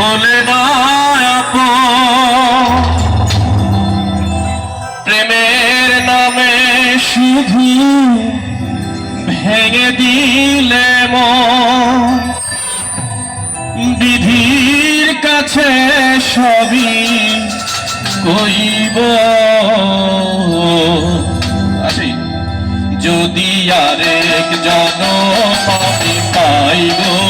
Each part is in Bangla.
হলে না। প্রেমের নামে শুধু ভেঙে দিলে বিধির কাছে সবই কইব। যদি আরেক আমি পাইব সে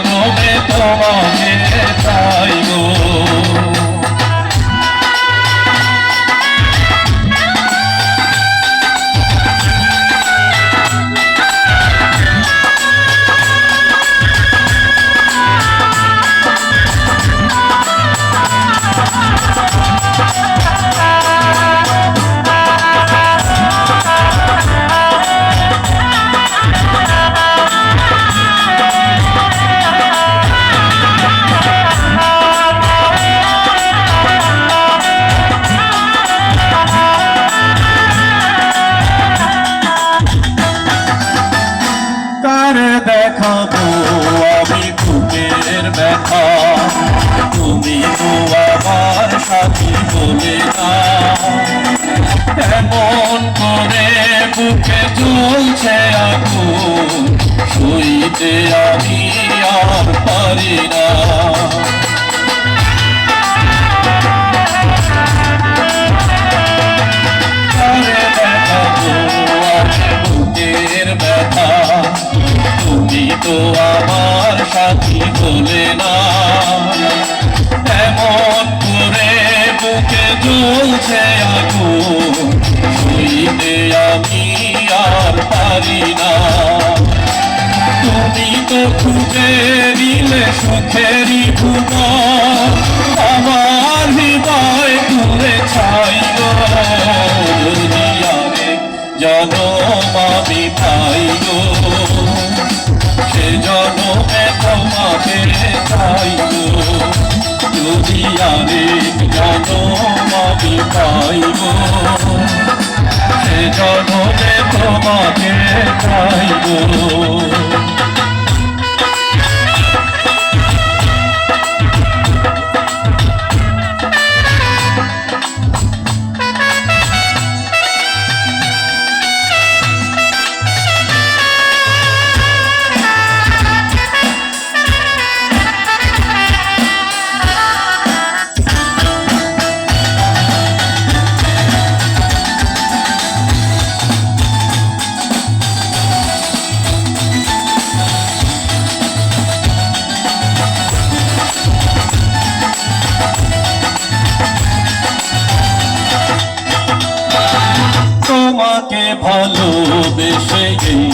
জনমে তোমাকে ব্যথা তুমি তো আমার সাথী বলে না এমন করে বুকে জ্বলছে আগুন সইতে আমি আর পারি না। এমন করে বুকে জ্বলছে আগুন। সইতে আমি আর পারি না। তুমি তো খুঁজে দিলে সুখেরই ভুবন। আমার হৃদয় ছাইব যদি আগে জনম আমি পাইব সে জনমে তোমাকে যদি আরেক জনম আমি পাইব। সে জনমে তোমাকে ভালোবেসে এই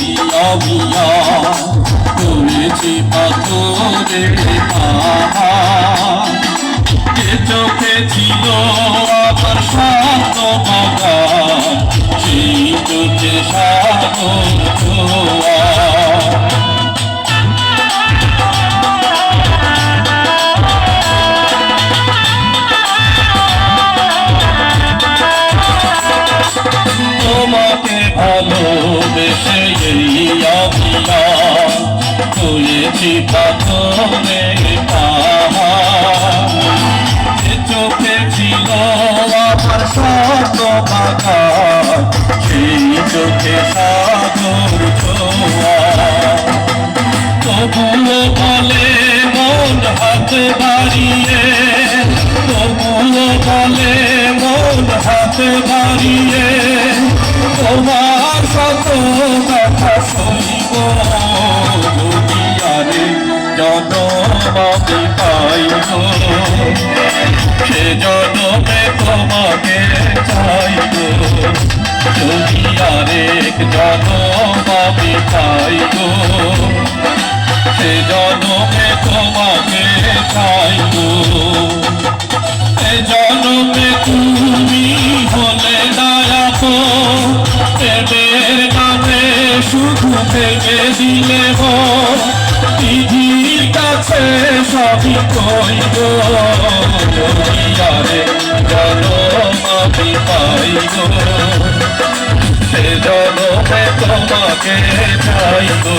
আর করেছি পাথরে পাহাড় ভালোবেসে এই আমি আর হয়েছি পাথরে চোখে ছিল আমার স্বপ্ন বাধা সেই চোখে সাগর তবুও বলে মন হাত বাড়িয়ে তবুও বলে মন হাত বাড়িয়ে তোমার শত কথা শুনিব? যদি আরে জনমাকে পাইব। সে জনমে তোমাকে চাইব। যদি জনম আমি পাই গো সে জনমে তোমাকে চাই গো এ জনমে তুমি ভেঙে দিলে গো বিধির কাছে সবই কই গো আরে জনম আমি পাই গো, সে জনমে তোমাকে চাই গো।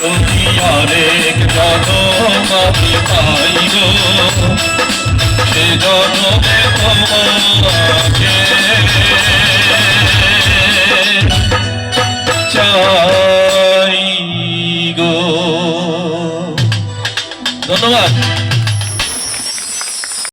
যদি আরেক জনম আমি পাই সে জনমে তোমাকে চাই গো ধন্যবাদ